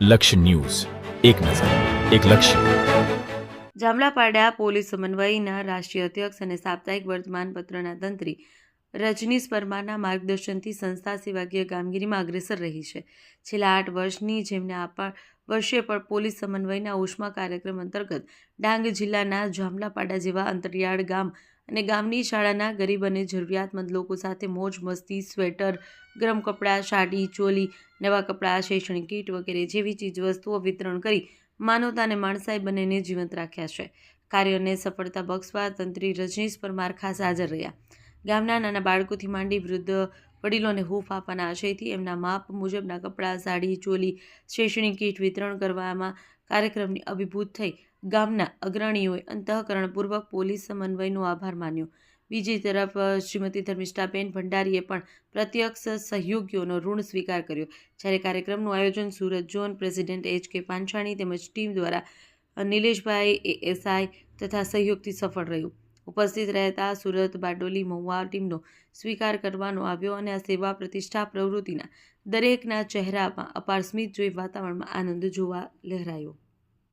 લક્ષ્ય ન્યૂઝ. એક નજર, એક લક્ષ્ય. જામલાપાડા પોલીસ સમન્વયના રાષ્ટ્રીય અધ્યક્ષ અને સાપ્તાહિક વર્તમાનપત્રના તંત્રી રજનીશ પરમારના માર્ગદર્શનથી સંસ્થા સેવાકીય કામગીરીમાં અગ્રેસર રહી છે. છેલ્લા આઠ વર્ષની જેમને આ વર્ષે પણ પોલીસ સમન્વયના ઉષ્મા કાર્યક્રમ અંતર્ગત ડાંગ જિલ્લાના જામલાપાડા જેવા અંતરિયાળ ગામ અને ગામની શાળાના ગરીબ અને જરૂરિયાતમંદ લોકો સાથે મોજ, મસ્તી, સ્વેટર, ગરમ કપડાં, સાડી, ચોલી, નવા કપડાં, શૈક્ષણિક કીટ વગેરે જેવી ચીજવસ્તુઓ વિતરણ કરી માનવતા અને માણસાઈ બંનેને જીવંત રાખ્યા છે. કાર્યને સફળતા બક્ષવા તંત્રી રજનીશ પરમાર ખાસ હાજર રહ્યા. ગામના નાના બાળકોથી માંડી વૃદ્ધ વડીલોને હૂફ આપવાના આશયથી એમના માપ મુજબના કપડાં, સાડી, ચોલી, શૈક્ષણિક કીટ વિતરણ કરવામાં કાર્યક્રમની અભિભૂત થઈ ગામના અગ્રણીઓએ અંતઃકરણપૂર્વક પોલીસ સમન્વયનો આભાર માન્યો. બીજી તરફ શ્રીમતી ધર્મિષ્ઠાબેન ભંડારીએ પણ પ્રત્યક્ષ સહયોગીઓનો ઋણ સ્વીકાર કર્યો. જ્યારે કાર્યક્રમનું આયોજન Surat zone president H K પાંછાણી તેમજ ટીમ દ્વારા નિલેશભાઈ એએસઆઈ તથા સહયોગથી સફળ રહ્યું. ઉપસ્થિત રહેતા સુરત બારડોલી મહુવા ટીમનો સ્વીકાર કરવાનો આવ્યો અને આ સેવા પ્રતિષ્ઠા પ્રવૃત્તિના દરેકના ચહેરામાં અપાર સ્મિત જોઈ વાતાવરણમાં આનંદ જોવા લહેરાયો.